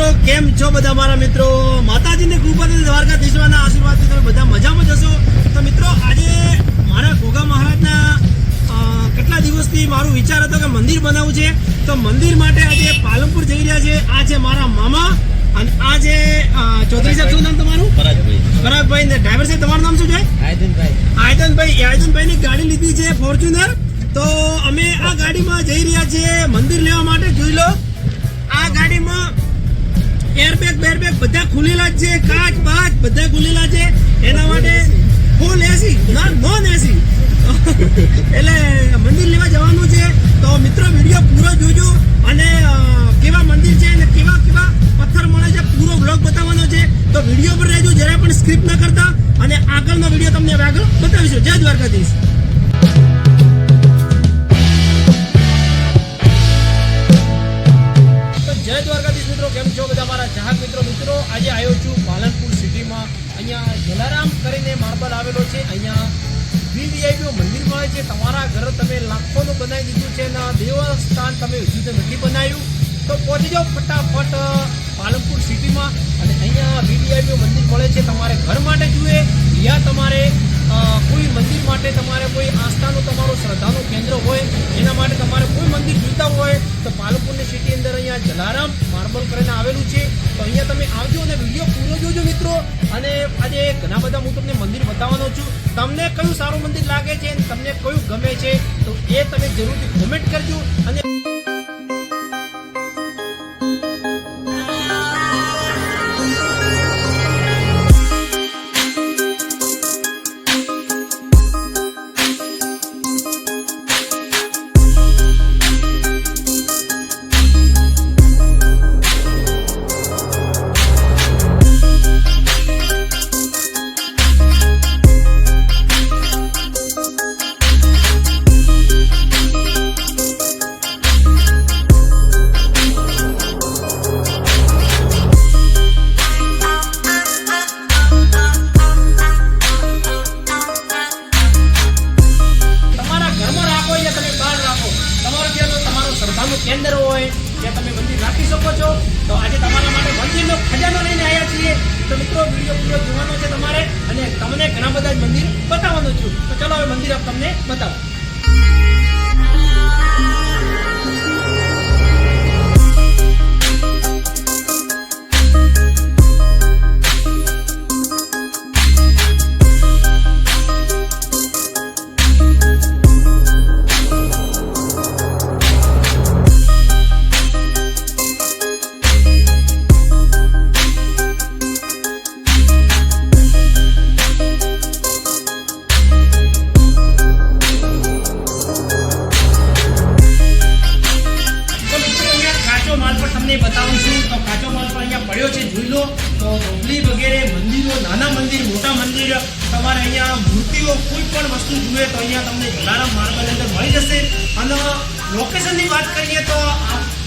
મિત્રો કેમ છો બધા મારા મિત્રો? માતાજીને કૃપાથી દ્વારકાધીશવાના આશીર્વાદથી તમે બધા મજામાં જશો તો મિત્રો આજે મારા ગોગા મહારાજના કેટલા દિવસથી મારું વિચાર હતો કે મંદિર બનાવવું છે. તો મંદિર માટે આજે પાલનપુર જઈ રહ્યા છે. આ છે મારા મામા અને આ છે ચૌધરી સાહેબ. શું નામ તમારું? પરાગભાઈ. ને ડ્રાઈવર સાહેબ તમારું નામ શું છે? આયદનભાઈ આયતનભાઈ. ની ગાડી લીધી છે ફોર્ચ્યુનર. તો અમે આ ગાડીમાં જઈ રહ્યા છીએ મંદિર લેવા માટે. જોઈ લો. આ ગાડીમાં એરબેગ બેરબેગ બધા ખુલેલા છે, કાચ, બાચ, બધા ખુલેલા છે. એના માટે ફૂલ એસી નોન એસી એટલે મંદિર લેવા જવાનું છે. તો મિત્રો, વીડિયો પૂરો જોજો અને કેવા મંદિર છે અને કેવા કેવા પથ્થર મળે છે, પૂરો બ્લોગ બતાવવાનો છે. તો વીડિયો પર રહેજો, જરા પણ સ્ક્રિપ્ટ ન કરતા. અને આગળનો વીડિયો તમને આગળ બતાવીશું. જય દ્વારકાધીશ. તમારા ઘર તમે લાખોનું બનાવી દીધું છે અને દેવસ્થાન તમે હજુ નથી બનાવ્યું, તો પહોંચી જાઓ ફટાફટ પાલનપુર સિટીમાં. અને અહીંયા વીવીઆઈપીઓ મંદિર મળે છે તમારે ઘર માટે જોઈએ, યા તમારે કોઈ મંદિર માટે તમારે કોઈ આસ્થાનું તમારું શ્રદ્ધાનું કેન્દ્ર હોય, એના માટે તમારે કોઈ મંદિર જોઈતા હોય, તો પાલનપુરની સિટી અંદર અહીંયા જલારામ માર્બલ કરીને આવેલું છે. તો અહીંયા તમે આવજો અને વીડિયો પૂરો જોજો મિત્રો. અને આજે ઘણા બધા હું તમને મંદિર બતાવવાનો છું. તમને કયું સારું મંદિર લાગે છે કયું ગમે છે તો એ તમે જરૂરથી કોમેન્ટ કરજો અને હોય, ત્યાં તમે મંદિર રાખી શકો છો. તો આજે તમારા માટે મંદિરનો ખજાનો લઈને આવ્યા છીએ. તો મિત્રો, વીડિયો પૂરો જોવાનો છે તમારે. અને તમને ઘણા બધા મંદિર બતાવવાનું છું. તો ચલો હવે મંદિર આપ તમને બતાવો. મંદિર તમારે અહીંયા મૂર્તિઓ કોઈ પણ વસ્તુ જોઈએ તો અહીંયા તમને જલારામ માર્બલ અંદર મળી જશે. અને લોકેશનની વાત કરીએ તો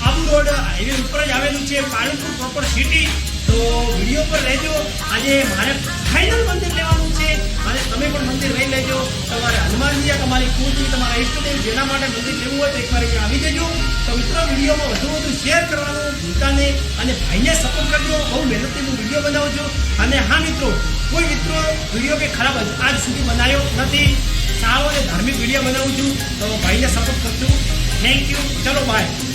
આબુ રોડ હાઈવે ઉપર જ આવેલું છે, પાલનપુર પ્રોપર સિટી તો વીડિયો પર રહેજો. આજે મારે ફાઇનલ મંદિર લેવાનું છે. અને તમે પણ મંદિર હનુમાનજી તમારી કુળજી તમારા ઈષ્ટદેવ જેના માટે મંદિર લેવું હોય તો એકવાર અહીંયા આવી જજો. તો મિત્રો વિડીયોમાં વધુ વધુ શેર કરવાનું ભૂલતા અને ભાઈને સપોર્ટ કરજો. બહુ મહેનતથી હું વીડિયો બનાવું છું અને હા મિત્રો, કોઈ મિત્રો વીડિયો કે ખરાબ આજ સુધી બનાવ્યો નથી, સારો અને ધાર્મિક વીડિયો બનાવું છું, તો ભાઈને સપોર્ટ કરજો. થેન્ક યુ ચલો બાય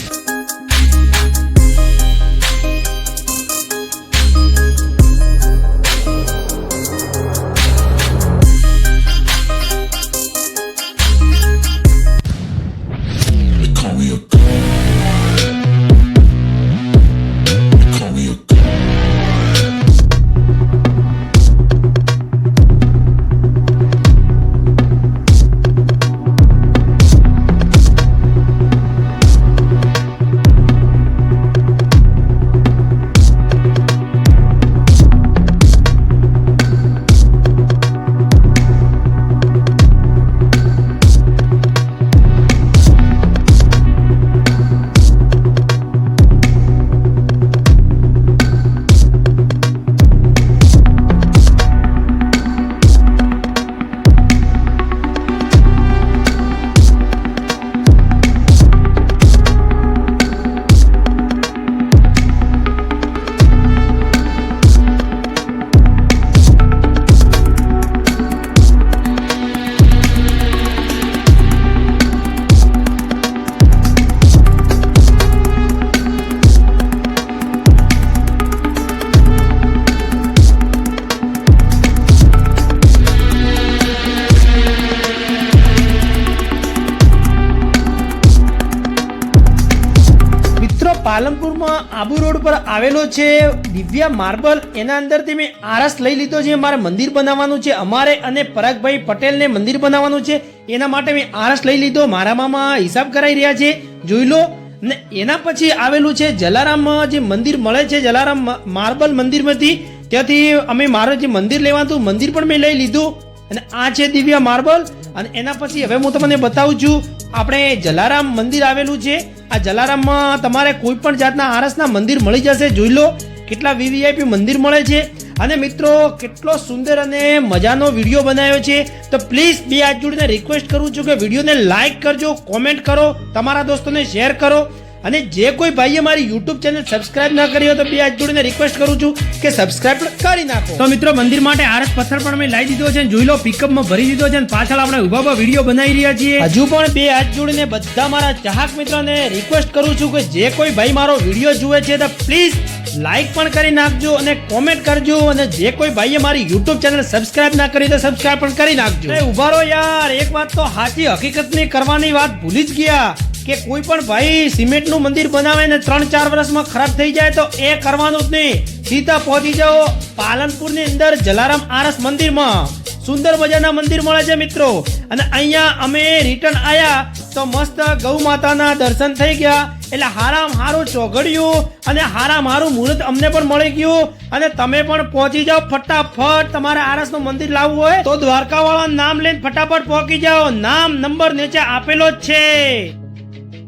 પાલનપુરમાં આબુ રોડ પર આવેલો છે દિવ્યા માર્બલ. એના અંદરથી મેં આરસ લઈ લીધો છે. મારે મંદિર બનાવવાનું છે અમારે અને પરાગભાઈ પટેલને મંદિર બનાવવાનું છે. એના માટે મેં આરસ લઈ લીધો. મારા મામા હિસાબ કરાઈ રહ્યા છે. જોઈ લો. ને એના પછી આવેલું છે જલારામમાં જે મંદિર મળે છે, જલારામ માર્બલ મંદિરમાંથી. ત્યાંથી અમે મારું જે મંદિર લેવાનું મંદિર પણ મેં લઈ લીધું. અને આ છે દિવ્યા માર્બલ. અને એના પછી હવે હું તમને બતાવું છું આપણે જલારામ મંદિર આવેલું છે. આ જલારામમાં તમારે કોઈ પણ જાતના આરસના મંદિર મળી જશે. જોઈ લો, કેટલા વીવીઆઈપી મંદિર મળે છે. અને મિત્રો, કેટલો સુંદર અને મજાનો વીડિયો બનાવ્યો છે. તો પ્લીઝ બે હાથ જોડીને રિક્વેસ્ટ કરું છું કે વિડીયોને લાઈક કરજો કોમેન્ટ કરો, તમારા દોસ્તોને શેર કરો. અને જે કોઈ ભાઈએ મારી યુટ્યુબ ચેનલ સબસ્ક્રાઇબ ના કરી હોય તો બે હાથ જોડીને રિક્વેસ્ટ કરું છું કે સબસ્ક્રાઇબ કરી નાખો. તો મિત્રો મંદિર માટે આરસ પથ્થર પણ મેં લાવી દીધો છે જોઈ લો પિકઅપમાં ભરી દીધો છે અને પાછળ આપણે ઊભા વીડિયો બનાવી રહ્યા છીએ. હજુ પણ બે હાથ જોડીને બધા મારા ચાહક મિત્રોને રિક્વેસ્ટ કરું છું કે જે કોઈ ભાઈ મારો વીડિયો જુએ છે તો પ્લીઝ લાઈક પણ કરી નાખજો અને કોમેન્ટ કરજો અને જે કોઈ ભાઈએ મારી યુટ્યુબ ચેનલ સબસ્ક્રાઇબ ના કરી તો સબસ્ક્રાઇબ પણ કરી નાખજો. એ ઊભા રહો યાર એક વાત તો સાચી હકીકતની કરવાની વાત ભૂલી જ ગયા. કે કોઈ પણ ભાઈ સિમેન્ટનું મંદિર બનાવે ને ત્રણ ચાર વર્ષમાં ખરાબ થઈ જાય તો એ કરવાનું જ નહીં. સીધા પહોંચી જાઓ પાલનપુરની અંદર જલારામ આરસ મંદિરમાં. સુંદર મજાના મંદિર મળે છે મિત્રો. અને અહીંયા અમે રિટર્ન આયા તો મસ્ત ગૌ માતાના દર્શન થઈ ગયા. એટલે હારામ હારું ચોઘડિયું અને હારામ હારું મુહૂર્ત અમને પણ મળી ગયું. અને તમે પણ પહોંચી જાઓ ફટાફટ. તમારે આરસનું મંદિર લાવવું હોય તો દ્વારકા વાળા નામ લઈને ફટાફટ પહોંચી જાઓ. નામ નંબર નીચે આપેલો જ છે.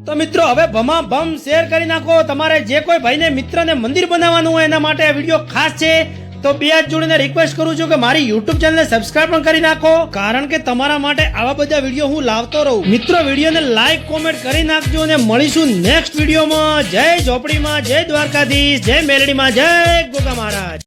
તો મિત્રો, હવે ભમા ભમ શેર કરી નાખો. તમારે જે કોઈ ભાઈને મિત્રને મંદિર બનાવવાનું હોય એના માટે આ વીડિયો ખાસ છે. તો બે હાથ જોડીને રિક્વેસ્ટ કરું છું કે મારી યુટ્યુબ ચેનલને સબસ્ક્રાઇબ પણ કરી નાખો. કારણ કે તમારા માટે આવા બધા વીડિયો હું લાવતો રહું. મિત્રો, વિડીયોને લાઈક કોમેન્ટ કરી નાખજો અને મળીશું નેક્સ્ટ વિડીયોમાં. જય ઝોપડીમાં, જય દ્વારકાધીશ, જય મેલડીમાં જય ગોગા મહારાજ.